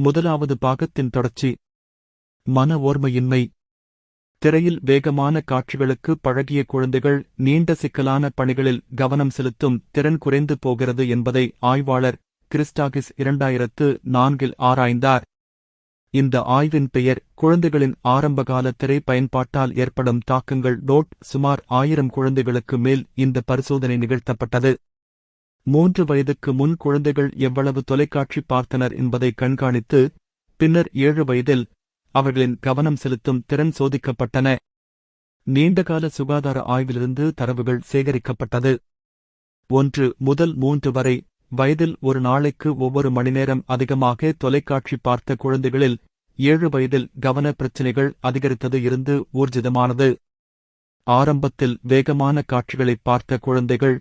முதலாவது பாகத்தின் தொடர்ச்சி. மன ஓர்மையின்மை. திரையில் வேகமான காட்சிகளுக்கு பழகிய குழந்தைகள் நீண்ட சிக்கலான பணிகளில் கவனம் செலுத்தும் திறன் குறைந்து போகிறது என்பதை ஆய்வாளர் கிறிஸ்டாகிஸ் இரண்டாயிரத்து நான்கில் ஆராய்ந்தார். இந்த ஆய்வின் பெயர் குழந்தைகளின் ஆரம்பகால திரை பயன்பாட்டால் ஏற்படும் தாக்கங்கள் டோட் சுமார் ஆயிரம் குழந்தைகளுக்கு மேல் இந்த பரிசோதனை நிகழ்த்தப்பட்டது. மூன்று வயதுக்கு முன் குழந்தைகள் எவ்வளவு தொலைக்காட்சி பார்த்தனர் என்பதை கண்காணித்து பின்னர் ஏழு வயதில் அவர்களின் கவனம் செலுத்தும் திறன் சோதிக்கப்பட்டன. நீண்டகால சுகாதார ஆய்விலிருந்து தரவுகள் சேகரிக்கப்பட்டது. ஒன்று முதல் மூன்று வரை வயதில் ஒரு நாளைக்கு ஒவ்வொரு மணிநேரம் அதிகமாக தொலைக்காட்சி பார்த்த குழந்தைகளில் ஏழு வயதில் கவன பிரச்சினைகள் அதிகரித்தது இருந்து ஊர்ஜிதமானது. ஆரம்பத்தில் வேகமான காட்சிகளை பார்த்த குழந்தைகள்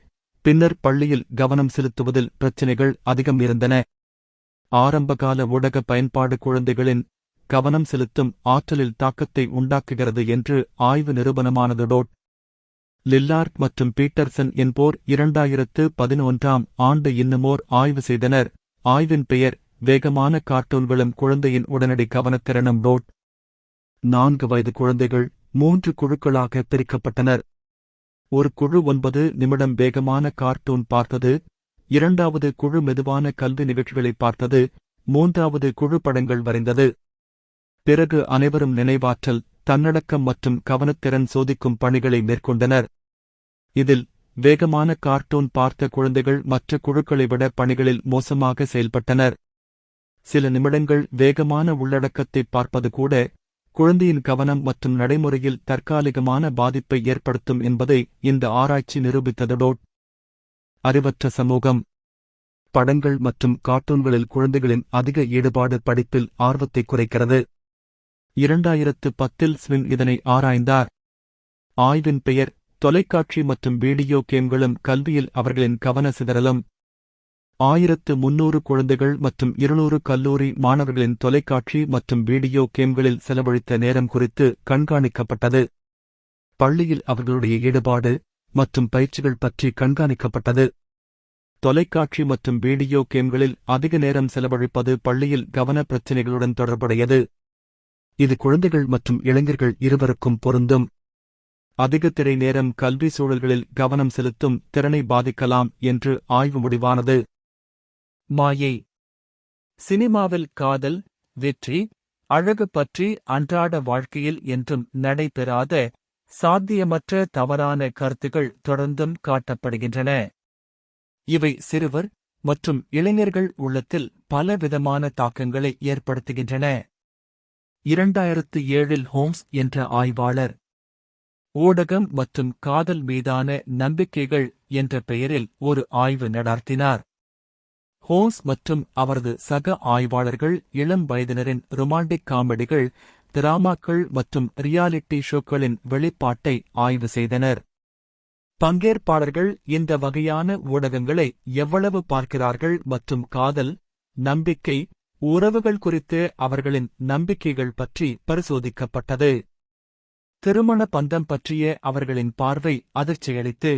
பின்னர் பள்ளியில் கவனம் செலுத்துவதில் பிரச்சினைகள் அதிகம் இருந்தன. ஆரம்பகால ஊடக பயன்பாடு குழந்தைகளின் கவனம் செலுத்தும் ஆற்றலில் தாக்கத்தை உண்டாக்குகிறது என்று ஆய்வு நிறுவனமானது டோட் லில்லார்ட் மற்றும் பீட்டர்சன் என்போர் இரண்டாயிரத்து பதினொன்றாம் ஆண்டு இன்னுமோர் ஆய்வு செய்தனர். ஆய்வின் பெயர் வேகமான கார்ட்டூன்களும் குழந்தையின் உடனடி கவனத்திறனும் டோட் நான்கு வயது குழந்தைகள் மூன்று குழுக்களாக பிரிக்கப்பட்டனர். ஒரு குழு ஒன்பது நிமிடம் வேகமான கார்ட்டூன் பார்த்தது. இரண்டாவது குழு மெதுவான கல்வி நிகழ்ச்சிகளை பார்த்தது. மூன்றாவது குழு படங்கள் வரைந்தது. பிறகு அனைவரும் நினைவாற்றல் தன்னடக்கம் மற்றும் கவனத்திறன் சோதிக்கும் பணிகளை மேற்கொண்டனர். இதில் வேகமான கார்ட்டூன் பார்த்த குழந்தைகள் மற்ற குழுக்களை விட பணிகளில் மோசமாக செயல்பட்டனர். சில நிமிடங்கள் வேகமான உள்ளடக்கத்தை பார்ப்பது கூட குழந்தையின் கவனம் மற்றும் நடைமுறையில் தற்காலிகமான பாதிப்பை ஏற்படுத்தும் என்பதை இந்த ஆராய்ச்சி நிரூபித்ததோட் அறிவற்ற சமூகம் படங்கள் மற்றும் கார்ட்டூன்களில் குழந்தைகளின் அதிக ஈடுபாடு படிப்பில் ஆர்வத்தை குறைக்கிறது. இரண்டாயிரத்து பத்தில் ஸ்வின் இதனை ஆராய்ந்தார். ஆய்வின் பெயர் தொலைக்காட்சி மற்றும் வீடியோ கேம்களும் கல்வியில் அவர்களின் கவன சிதறலும். ஆயிரத்து முன்னூறு குழந்தைகள் மற்றும் இருநூறு கல்லூரி மாணவர்களின் தொலைக்காட்சி மற்றும் வீடியோ கேம்களில் செலவழித்த நேரம் குறித்து கண்காணிக்கப்பட்டது. பள்ளியில் அவர்களுடைய ஈடுபாடு மற்றும் பயிற்சிகள் பற்றி கண்காணிக்கப்பட்டது. தொலைக்காட்சி மற்றும் வீடியோ கேம்களில் அதிக நேரம் செலவழிப்பது பள்ளியில் கவன பிரச்சினைகளுடன் தொடர்புடையது. இது குழந்தைகள் மற்றும் இளைஞர்கள் இருவருக்கும் பொருந்தும். அதிக திரை நேரம் கல்வி சூழல்களில் கவனம் செலுத்தும் திறனை பாதிக்கலாம் என்று ஆய்வு முடிவானது. மாயை. சினிமாவில் காதல் வெற்றி அழகு பற்றி அன்றாட வாழ்க்கையில் என்றும் நடைபெறாத சாத்தியமற்ற தவறான கருத்துகள் தொடர்ந்தும் காட்டப்படுகின்றன. இவை சிறுவர் மற்றும் இளைஞர்கள் உள்ளத்தில் பலவிதமான தாக்கங்களை ஏற்படுத்துகின்றன. இரண்டாயிரத்து ஏழில் ஹோம்ஸ் என்ற ஆய்வாளர் ஊடகம் மற்றும் காதல் மீதான நம்பிக்கைகள் என்ற பெயரில் ஒரு ஆய்வு நடத்தினார். ஹோம்ஸ் மற்றும் அவரது சக ஆய்வாளர்கள் இளம் வயதினரின் ரொமாண்டிக் காமெடிகள் டிராமாக்கள் மற்றும் ரியாலிட்டி ஷோக்களின் வெளிப்பாட்டை ஆய்வு செய்தனர். பங்கேற்பாளர்கள் இந்த வகையான ஊடகங்களை எவ்வளவு பார்க்கிறார்கள் மற்றும் காதல் நம்பிக்கை உறவுகள் குறித்து அவர்களின் நம்பிக்கைகள் பற்றி பரிசோதிக்கப்பட்டது. திருமண பந்தம் பற்றிய அவர்களின் பார்வை அதிர்ச்சியளித்து.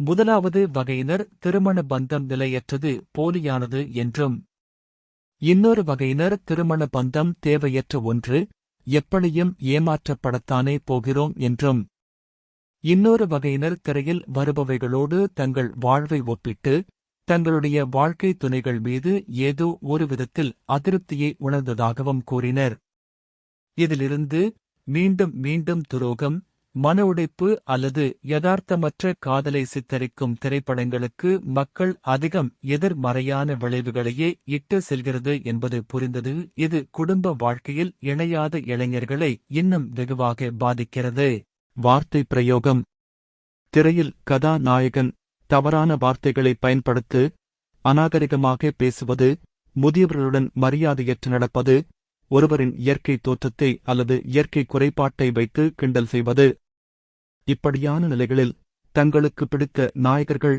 முதலாவது வகையினர் திருமண பந்தம் நிலையற்றது போலியானது என்றும். இன்னொரு வகையினர் திருமண பந்தம் தேவையற்ற ஒன்று எப்படியும் ஏமாற்றப்படத்தானே போகிறோம் என்றும். இன்னொரு வகையினர் திரையில் வருபவைகளோடு தங்கள் வாழ்வை ஒப்பிட்டு தங்களுடைய வாழ்க்கை துணைகள் மீது ஏதோ ஒரு விதத்தில் அதிருப்தியை உணர்ந்ததாகவும் கூறினர். இதிலிருந்து மீண்டும் மீண்டும் துரோகம் மன உடைப்பு அல்லது யதார்த்தமற்ற காதலை சித்தரிக்கும் திரைப்படங்களுக்கு மக்கள் அதிகம் எதிர்மறையான விளைவுகளையே இட்டு செல்கிறது என்பது புரிந்தது. இது குடும்ப வாழ்க்கையில் இணையாத இளைஞர்களை இன்னும் வெகுவாக பாதிக்கிறது. வார்த்தை பிரயோகம். திரையில் கதாநாயகன் தவறான வார்த்தைகளை பயன்படுத்து அநாகரிகமாக பேசுவது முதியவர்களுடன் மரியாதையற்று நடப்பது ஒருவரின் இயற்கை தோற்றத்தை அல்லது இயற்கை குறைபாட்டை வைத்து கிண்டல் செய்வது. இப்படியான நிலைகளில் தங்களுக்கு பிடித்த நாயகர்கள்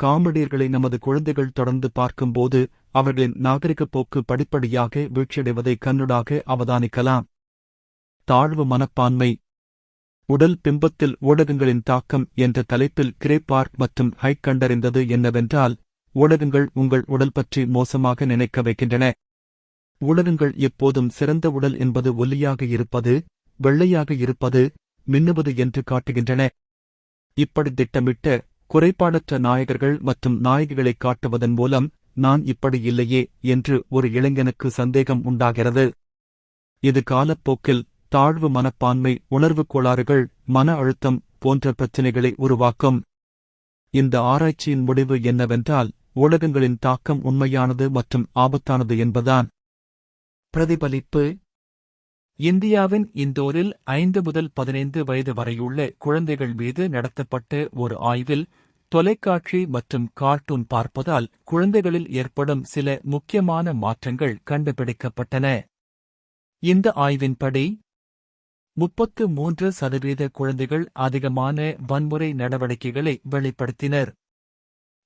காமெடியர்களை நமது குழந்தைகள் தொடர்ந்து பார்க்கும்போது அவர்களின் நாகரிகப் போக்கு படிப்படியாக வீழ்ச்சியடைவதை கண்ணுடாக அவதானிக்கலாம். தாழ்வு மனப்பான்மை உடல் பிம்பத்தில் ஊடகங்களின் தாக்கம் என்ற தலைப்பில் கிரேபார்க் மற்றும் ஹைக் கண்டறிந்தது என்னவென்றால் ஊடகங்கள் உங்கள் உடல் பற்றி மோசமாக நினைக்க வைக்கின்றன. ஊடகங்கள் எப்போதும் சிறந்த உடல் என்பது ஒல்லியாக இருப்பது வெள்ளையாக இருப்பது மின்னுவது என்று காட்டுகின்றன. இப்படி திட்டமிட்ட குறைபாடற்ற நாயகர்கள் மற்றும் நாயகிகளை காட்டுவதன் மூலம் நான் இப்படி இல்லையே என்று ஒரு இளைஞனுக்கு சந்தேகம் உண்டாகிறது. இது காலப்போக்கில் தாழ்வு மனப்பான்மை உணர்வுக் கோளாறுகள் மன அழுத்தம் போன்ற பிரச்சினைகளை உருவாக்கும். இந்த ஆராய்ச்சியின் முடிவு என்னவென்றால் ஊடகங்களின் தாக்கம் உண்மையானது மற்றும் ஆபத்தானது என்பதான் பிரதிபலிப்பு இந்தியாவின் இந்தோரில் ஐந்து முதல் பதினைந்து வயது வரையுள்ள குழந்தைகள் மீது நடத்தப்பட்ட ஒரு ஆய்வில் தொலைக்காட்சி மற்றும் கார்ட்டூன் பார்ப்பதால் குழந்தைகளில் ஏற்படும் சில முக்கியமான மாற்றங்கள் கண்டுபிடிக்கப்பட்டன. இந்த ஆய்வின்படி முப்பத்து மூன்று சதவீத குழந்தைகள் அதிகமான வன்முறை நடவடிக்கைகளை வெளிப்படுத்தினர்.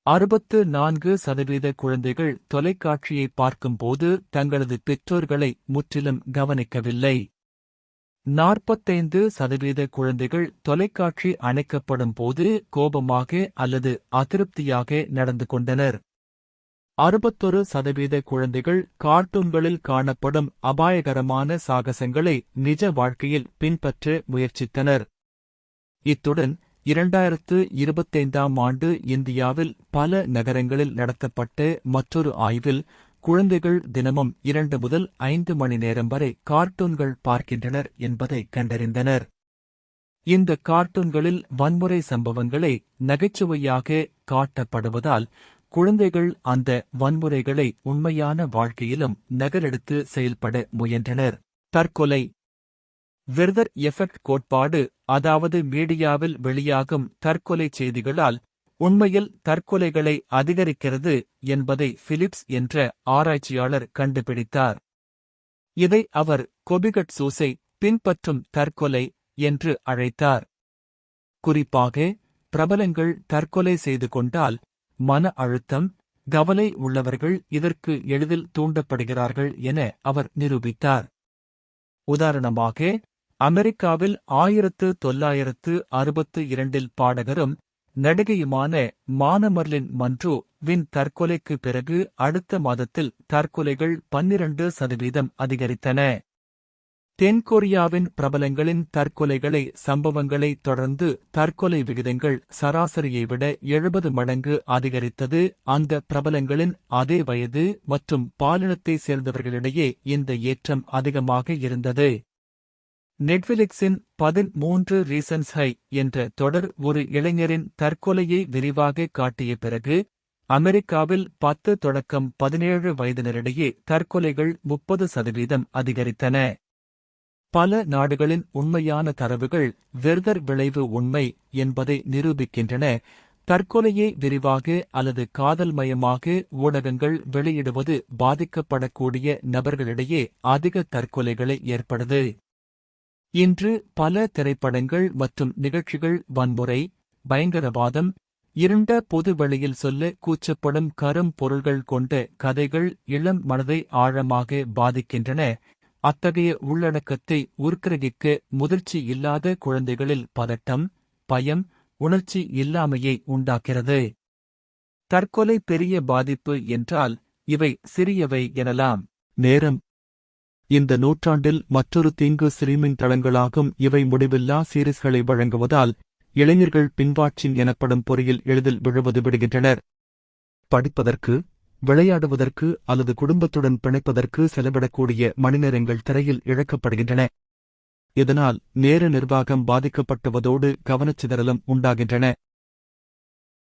அறுபத்து நான்கு சதவீத குழந்தைகள் தொலைக்காட்சியை பார்க்கும்போது தங்களது பெற்றோர்களை முற்றிலும் கவனிக்கவில்லை. நாற்பத்தைந்து சதவீத குழந்தைகள் தொலைக்காட்சி அணைக்கப்படும் போது கோபமாக அல்லது அதிருப்தியாக நடந்து கொண்டனர். அறுபத்தொரு சதவீத குழந்தைகள் கார்ட்டூன்களில் காணப்படும் அபாயகரமான சாகசங்களை நிஜ வாழ்க்கையில் பின்பற்ற முயற்சித்தனர். இத்துடன் இரண்டாயிரத்து இருபத்தைந்தாம் ஆண்டு இந்தியாவில் பல நகரங்களில் நடத்தப்பட்ட மற்றொரு ஆய்வில் குழந்தைகள் தினமும் இரண்டு முதல் ஐந்து மணி நேரம் வரை கார்ட்டூன்கள் பார்க்கின்றனர் என்பதை கண்டறிந்தனர். இந்த கார்ட்டூன்களில் வன்முறை சம்பவங்களை நகைச்சுவையாக காட்டப்படுவதால் குழந்தைகள் அந்த வன்முறைகளை உண்மையான வாழ்க்கையிலும் நகலெடுத்து செயல்பட முயன்றனர். தற்கொலை வெர்தர் எஃபெக்ட் கோட்பாடு அதாவது மீடியாவில் வெளியாகும் தற்கொலை செய்திகளால் உண்மையில் தற்கொலைகளை அதிகரிக்கிறது என்பதை பிலிப்ஸ் என்ற ஆராய்ச்சியாளர் கண்டுபிடித்தார். இதை அவர் கொபிகட் சூசை பின்பற்றும் தற்கொலை என்று அழைத்தார். குறிப்பாக பிரபலங்கள் தற்கொலை செய்து கொண்டால் மன அழுத்தம் கவலை உள்ளவர்கள் இதற்கு எளிதில் தூண்டப்படுகிறார்கள் என அவர் நிரூபித்தார். உதாரணமாக அமெரிக்காவில் ஆயிரத்து தொள்ளாயிரத்து அறுபத்து இரண்டில் பாடகரும் நடிகையுமான மானமர்லின் மன்றோ வின் தற்கொலைக்கு பிறகு அடுத்த மாதத்தில் தற்கொலைகள் பன்னிரண்டு சதவீதம் அதிகரித்தன. தென்கொரியாவின் பிரபலங்களின் தற்கொலைகளை சம்பவங்களை தொடர்ந்து தற்கொலை விகிதங்கள் சராசரியை விட எழுபது மடங்கு அதிகரித்தது. அந்த பிரபலங்களின் அதே வயது மற்றும் பாலினத்தை சேர்ந்தவர்களிடையே இந்த ஏற்றம் அதிகமாக இருந்தது. நெட்ஃபிலிக்ஸின் பதிமூன்று ரீசன்ஸ் ஹை என்ற தொடர் ஒரு இளைஞரின் தற்கொலையை விரிவாக காட்டிய பிறகு அமெரிக்காவில் பத்து தொடக்கம் பதினேழு வயதினரிடையே தற்கொலைகள் முப்பது சதவீதம் அதிகரித்தன. பல நாடுகளின் உண்மையான தரவுகள் வெர்தர் விளைவு உண்மை என்பதை நிரூபிக்கின்றன. தற்கொலையை விரிவாக அல்லது காதல்மயமாக ஊடகங்கள் வெளியிடுவது பாதிக்கப்படக்கூடிய நபர்களிடையே அதிக தற்கொலைகளை ஏற்படுது. இன்று பல திரைப்படங்கள் மற்றும் நிகழ்ச்சிகள் வன்முறை பயங்கரவாதம் இருண்ட பொதுவெளியில் சொல்ல கூச்சப்படும் கரும் பொருள்கள் கொண்ட கதைகள் இளம் மனதை ஆழமாக பாதிக்கின்றன. அத்தகைய உள்ளடக்கத்தை உருக்கிரகிக்க முதிர்ச்சி இல்லாத குழந்தைகளில் பதட்டம் பயம் உணர்ச்சி இல்லாமையை உண்டாக்கிறது. தற்கொலை பெரிய பாதிப்பு என்றால் இவை சிறியவை எனலாம். நேரம் இந்த நூற்றாண்டில் மற்றொரு தீங்கு ஸ்ட்ரீமிங் தளங்களாகும். இவை முடிவில்லா சீரிஸ்களை வழங்குவதால் இளைஞர்கள் பின்வாட்சின் எனப்படும் பொறியில் எளிதில் விழுவது விடுகின்றனர். படிப்பதற்கு விளையாடுவதற்கு அல்லது குடும்பத்துடன் பிணைப்பதற்கு செலவிடக்கூடிய மணிநேரங்கள் திரையில் இழக்கப்படுகின்றன. இதனால் நேர நிர்வாகம் பாதிக்கப்பட்டுவதோடு கவனச்சிதறலும் உண்டாகின்றன.